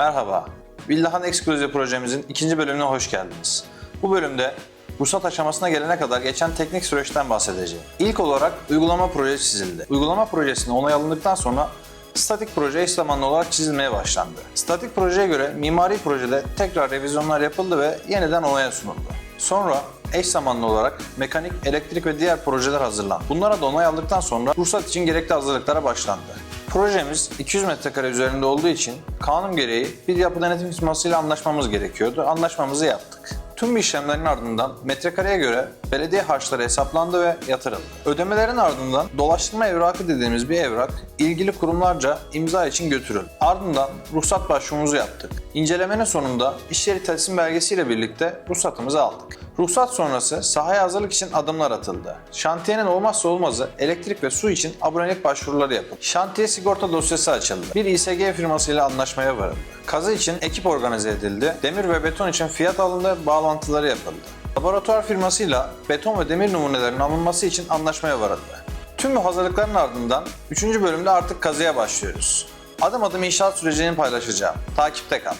Merhaba, Villahan Exclusive projemizin ikinci bölümüne hoş geldiniz. Bu bölümde ruhsat aşamasına gelene kadar geçen teknik süreçten bahsedeceğim. İlk olarak uygulama projesi çizildi. Uygulama projesine onay alındıktan sonra statik proje eş zamanlı olarak çizilmeye başlandı. Statik projeye göre mimari projede tekrar revizyonlar yapıldı ve yeniden onaya sunuldu. Sonra eş zamanlı olarak mekanik, elektrik ve diğer projeler hazırlandı. Bunlara da onay aldıktan sonra ruhsat için gerekli hazırlıklara başlandı. Projemiz 200 metrekare üzerinde olduğu için kanun gereği bir yapı denetim firmasıyla anlaşmamız gerekiyordu. Anlaşmamızı yaptık. Tüm işlemlerin ardından metrekareye göre belediye harçları hesaplandı ve yatırıldı. Ödemelerin ardından dolaştırma evrakı dediğimiz bir evrak ilgili kurumlarca imza için götürüldü. Ardından ruhsat başvurumuzu yaptık. İncelemenin sonunda iş yeri teslim belgesiyle birlikte ruhsatımızı aldık. Ruhsat sonrası sahaya hazırlık için adımlar atıldı. Şantiyenin olmazsa olmazı elektrik ve su için abonelik başvuruları yapıldı. Şantiye sigorta dosyası açıldı. Bir İSG firmasıyla anlaşmaya varıldı. Kazı için ekip organize edildi. Demir ve beton için fiyat alındı, bağlantıları yapıldı. Laboratuvar firmasıyla beton ve demir numunelerinin alınması için anlaşmaya varıldı. Tüm bu hazırlıkların ardından 3. bölümde artık kazıya başlıyoruz. Adım adım inşaat sürecini paylaşacağım. Takipte kal.